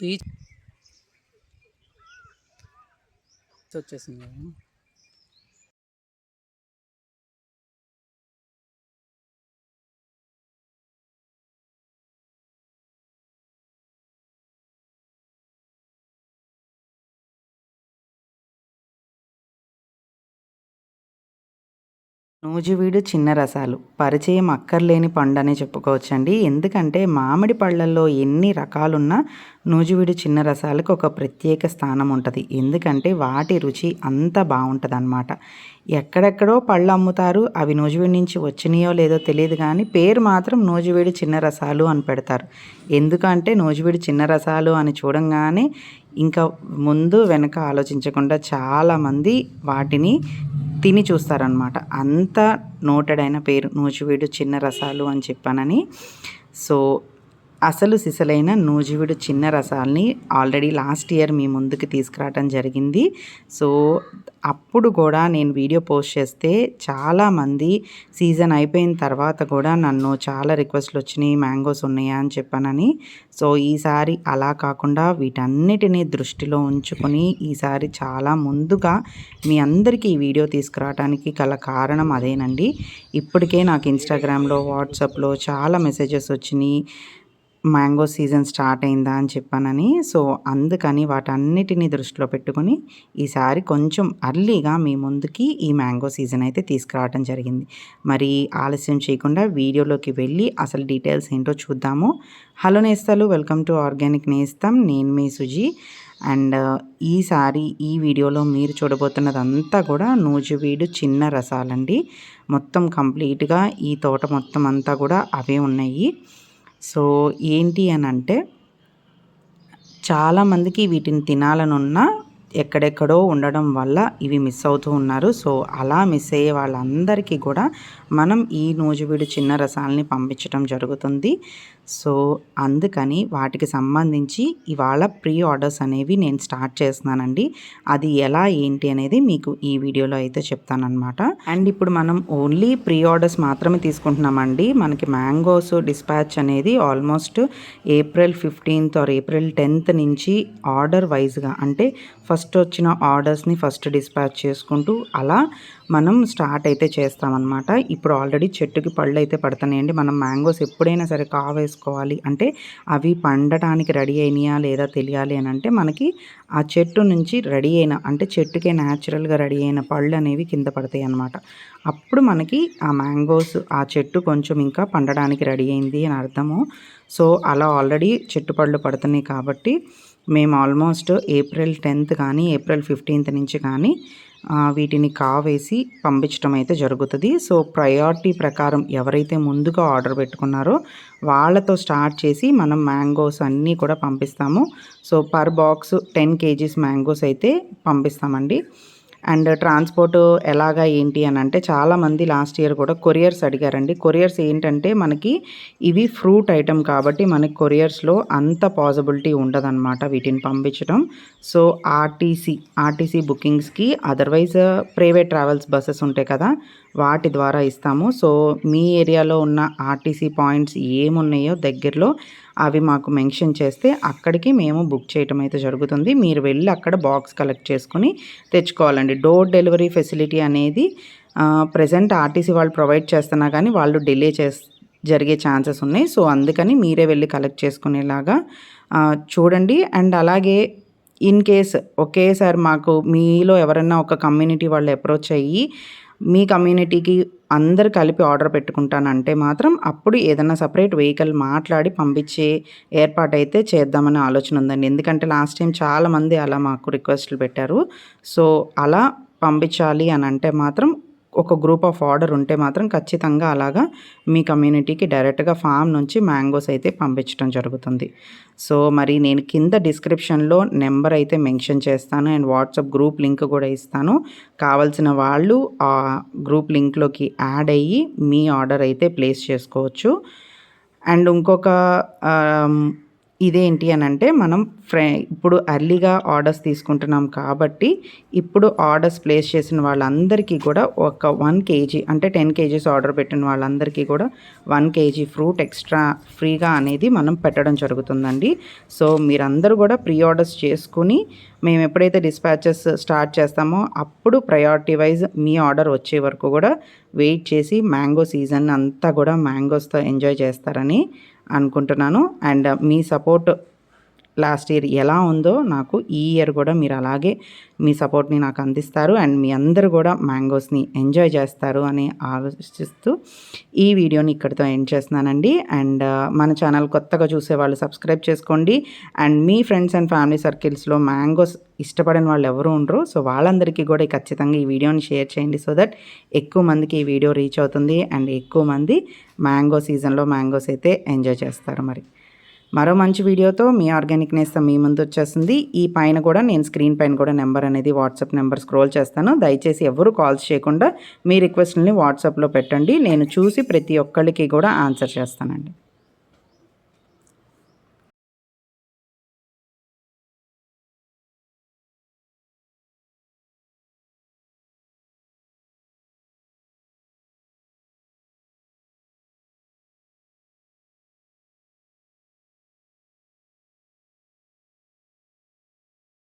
Peach వచ్చేసింది కదా. నూజివీడు చిన్న రసాలు. పరిచయం అక్కర్లేని పండు అనే చెప్పుకోవచ్చండి. ఎందుకంటే మామిడి పళ్ళల్లో ఎన్ని రకాలున్నా నూజివీడు చిన్న రసాలకు ఒక ప్రత్యేక స్థానం ఉంటుంది. ఎందుకంటే వాటి రుచి అంత బాగుంటుంది అనమాట ఎక్కడెక్కడో పళ్ళు అమ్ముతారు. అవి నూజివీడి నుంచి వచ్చినాయో లేదో తెలియదు కానీ పేరు మాత్రం నూజివీడు చిన్న రసాలు అని పెడతారు. ఎందుకంటే నూజివీడు చిన్న రసాలు అని చూడంగానే ఇంకా ముందు వెనక ఆలోచించకుండా చాలామంది వాటిని తిని చూస్తారనమాట అంత నోటెడ్ అయిన పేరు నూజివీడు చిన్న రసాలు అని చెప్పానని. సో అసలు సిసలైన నూజివీడు చిన్న రసాల్ని ఆల్రెడీ లాస్ట్ ఇయర్ మీ ముందుకు తీసుకురావడం జరిగింది. సో అప్పుడు కూడా నేను వీడియో పోస్ట్ చేస్తే చాలామంది సీజన్ అయిపోయిన తర్వాత కూడా నన్ను చాలా రిక్వెస్ట్లు వచ్చినాయి మ్యాంగోస్ ఉన్నాయా అని చెప్పానని. సో ఈసారి అలా కాకుండా వీటన్నిటిని దృష్టిలో ఉంచుకొని ఈసారి చాలా ముందుగా మీ అందరికీ ఈ వీడియో తీసుకురావడానికి గల కారణం అదేనండి. ఇప్పటికే నాకు ఇన్స్టాగ్రామ్లో వాట్సాప్లో చాలా మెసేజెస్ వచ్చినాయి. మ్యాంగో సీజన్ స్టార్ట్ అయిందా అని చెప్పానని. సో అందుకని వాటన్నిటిని దృష్టిలో పెట్టుకొని ఈసారి కొంచెం అర్లీగా మీ ముందుకి ఈ మ్యాంగో సీజన్ అయితే తీసుకురావడం జరిగింది. మరి ఆలస్యం చేయకుండా వీడియోలోకి వెళ్ళి అసలు డీటెయిల్స్ ఏంటో చూద్దాము. హలో నేస్తాలు వెల్కమ్ టు ఆర్గానిక్ నేస్తాం. నేను మీ సుజీ. అండ్ ఈసారి ఈ వీడియోలో మీరు చూడబోతున్నదంతా కూడా నూజువీడు చిన్న రసాలండి. మొత్తం కంప్లీట్గా ఈ తోట మొత్తం అంతా కూడా అవే ఉన్నాయి. సో ఏంటి అని అంటే చాలామందికి వీటిని తినాలనున్న ఎక్కడెక్కడో ఉండడం వల్ల ఇవి మిస్ అవుతూ ఉన్నారు. సో అలా మిస్ అయ్యే వాళ్ళందరికీ కూడా మనం ఈ నూజివీడు చిన్న రసాలని పంపించడం జరుగుతుంది. సో అందుకని వాటికి సంబంధించి ఇవాళ ప్రీ ఆర్డర్స్ అనేవి నేను స్టార్ట్ చేస్తున్నానండి. అది ఎలా ఏంటి అనేది మీకు ఈ వీడియోలో అయితే చెప్తానమాట అండ్ ఇప్పుడు మనం ఓన్లీ ప్రీ ఆర్డర్స్ మాత్రమే తీసుకుంటున్నామండి. మనకి మ్యాంగోస్ డిస్పాచ్ అనేది almost April fifteenth or April tenth నుంచి ఆర్డర్ వైజ్గా అంటే ఫస్ట్ ఫస్ట్ వచ్చిన ఆర్డర్స్ని ఫస్ట్ డిస్పాచ్ చేసుకుంటూ అలా మనం స్టార్ట్ అయితే చేస్తామన్నమాట. ఇప్పుడు ఆల్రెడీ చెట్టుకి పళ్ళు అయితే పడుతున్నాయండి. మనం మ్యాంగోస్ ఎప్పుడైనా సరే కావేసుకోవాలి అంటే అవి పండటానికి రెడీ అయినాయా లేదా తెలియాలి అని అంటే మనకి ఆ చెట్టు నుంచి రెడీ అయిన అంటే చెట్టుకే న్యాచురల్గా రెడీ అయిన పళ్ళు అనేవి కింద పడతాయి అన్నమాట. అప్పుడు మనకి ఆ మ్యాంగోస్ ఆ చెట్టు కొంచెం ఇంకా పండడానికి రెడీ అయింది అని అర్థము. సో అలా ఆల్రెడీ చెట్టు పళ్ళు పడుతున్నాయి కాబట్టి మేము ఆల్మోస్ట్ ఏప్రిల్ టెన్త్ కానీ ఏప్రిల్ ఫిఫ్టీన్త్ నుంచి కానీ వీటిని కావేసి పంపించడం అయితే జరుగుతుంది. సో ప్రయారిటీ ప్రకారం ఎవరైతే ముందుగా ఆర్డర్ పెట్టుకున్నారో వాళ్ళతో స్టార్ట్ చేసి మనం మ్యాంగోస్ అన్నీ కూడా పంపిస్తాము. So per box ten KGs mangoes అయితే పంపిస్తామండి. అండ్ ట్రాన్స్పోర్ట్ ఎలాగా ఏంటి అని అంటే చాలామంది లాస్ట్ ఇయర్ కూడా కొరియర్స్ అడిగారండి. కొరియర్స్ ఏంటంటే మనకి ఇవి ఫ్రూట్ ఐటమ్ కాబట్టి మనకి కొరియర్స్లో అంత పాసిబిలిటీ ఉండదన్నమాట వీటిని పంపించడం. సో ఆర్టీసీ ఆర్టీసీ బుకింగ్స్కి అదర్వైజ్ ప్రైవేట్ ట్రావెల్స్ బస్సెస్ ఉంటాయి కదా వాటి ద్వారా ఇస్తాము. సో మీ ఏరియాలో ఉన్న ఆర్టీసీ పాయింట్స్ ఏమున్నాయో దగ్గరలో అవి మాకు మెన్షన్ చేస్తే అక్కడికి మేము బుక్ చేయటం అయితే జరుగుతుంది. మీరు వెళ్ళి అక్కడ బాక్స్ కలెక్ట్ చేసుకుని తెచ్చుకోవాలండి. డోర్ డెలివరీ ఫెసిలిటీ అనేది ప్రజెంట్ ఆర్టీసీ వాళ్ళు ప్రొవైడ్ చేస్తున్నా కానీ వాళ్ళు డిలే చేస్ జరిగే ఛాన్సెస్ ఉన్నాయి. సో అందుకని మీరే వెళ్ళి కలెక్ట్ చేసుకునేలాగా చూడండి. అండ్ అలాగే ఇన్ కేస్ ఒకేసారి మాకు మీలో ఎవరైనా ఒక కమ్యూనిటీ వాళ్ళు అప్రోచ్ అయ్యి మీ కమ్యూనిటీకి అందరు కలిపి ఆర్డర్ పెట్టుకుంటానంటే మాత్రం అప్పుడు ఏదైనా సపరేట్ వెహికల్ మాట్లాడి పంపించే ఏర్పాటు అయితే చేద్దామనే ఆలోచన ఉందండి. ఎందుకంటే లాస్ట్ టైం చాలామంది అలా మాకు రిక్వెస్ట్లు పెట్టారు. సో అలా పంపించాలి అని అంటే మాత్రం ఒక గ్రూప్ ఆఫ్ ఆర్డర్ ఉంటే మాత్రం ఖచ్చితంగా అలాగా మీ కమ్యూనిటీకి డైరెక్ట్గా ఫామ్ నుంచి మ్యాంగోస్ అయితే పంపించడం జరుగుతుంది. సో మరి నేను కింద డిస్క్రిప్షన్లో నెంబర్ అయితే మెన్షన్ చేస్తాను అండ్ వాట్సాప్ గ్రూప్ లింక్ కూడా ఇస్తాను. కావాల్సిన వాళ్ళు ఆ గ్రూప్ లింక్లోకి యాడ్ అయ్యి మీ ఆర్డర్ అయితే ప్లేస్ చేసుకోవచ్చు. అండ్ ఇంకొక ఇదేంటి అని అంటే మనం ఫ్రె ఇప్పుడు అర్లీగా ఆర్డర్స్ తీసుకుంటున్నాం కాబట్టి ఇప్పుడు ఆర్డర్స్ ప్లేస్ చేసిన వాళ్ళందరికీ కూడా ఒక వన్ కేజీ అంటే టెన్ కేజీస్ ఆర్డర్ పెట్టిన వాళ్ళందరికీ కూడా వన్ కేజీ ఫ్రూట్ ఎక్స్ట్రా ఫ్రీగా అనేది మనం పెట్టడం జరుగుతుందండి. సో మీరందరూ కూడా ప్రీ ఆర్డర్స్ చేసుకుని మేము ఎప్పుడైతే డిస్పాచెస్ స్టార్ట్ చేస్తామో అప్పుడు ప్రయారిటీ వైజ్ మీ ఆర్డర్ వచ్చే వరకు కూడా వెయిట్ చేసి మ్యాంగో సీజన్ అంతా కూడా మ్యాంగోస్తో ఎంజాయ్ చేస్తారని అనుకుంటున్నాను. అండ్ మీ సపోర్ట్ లాస్ట్ ఇయర్ ఎలా ఉందో నాకు ఈ ఇయర్ కూడా మీరు అలాగే మీ సపోర్ట్ని నాకు అందిస్తారు అండ్ మీ అందరూ కూడా మ్యాంగోస్ని ఎంజాయ్ చేస్తారు అని ఆలోచిస్తూ ఈ వీడియోని ఇక్కడితో ఎండ్ చేస్తున్నానండి. అండ్ మన ఛానల్ కొత్తగా చూసే వాళ్ళు సబ్స్క్రైబ్ చేసుకోండి. అండ్ మీ ఫ్రెండ్స్ అండ్ ఫ్యామిలీ సర్కిల్స్లో మ్యాంగోస్ ఇష్టపడిన వాళ్ళు ఎవరు ఉండరు. సో వాళ్ళందరికీ కూడా ఖచ్చితంగా ఈ వీడియోని షేర్ చేయండి సో దట్ ఎక్కువ మందికి ఈ వీడియో రీచ్ అవుతుంది అండ్ ఎక్కువ మంది మ్యాంగో సీజన్లో మ్యాంగోస్ అయితే ఎంజాయ్ చేస్తారు మరి. మరో మంచి వీడియోతో మీ ఆర్గానిక్ నేస్తం మీ ముందు వచ్చేస్తుంది. ఈ పైన కూడా నేను స్క్రీన్ పైన కూడా నెంబర్ అనేది వాట్సాప్ నెంబర్ స్క్రోల్ చేస్తాను. దయచేసి ఎవరు కాల్స్ చేయకుండా మీ రిక్వెస్ట్ని వాట్సాప్లో పెట్టండి. నేను చూసి ప్రతి ఒక్కరికి కూడా ఆన్సర్ చేస్తానండి.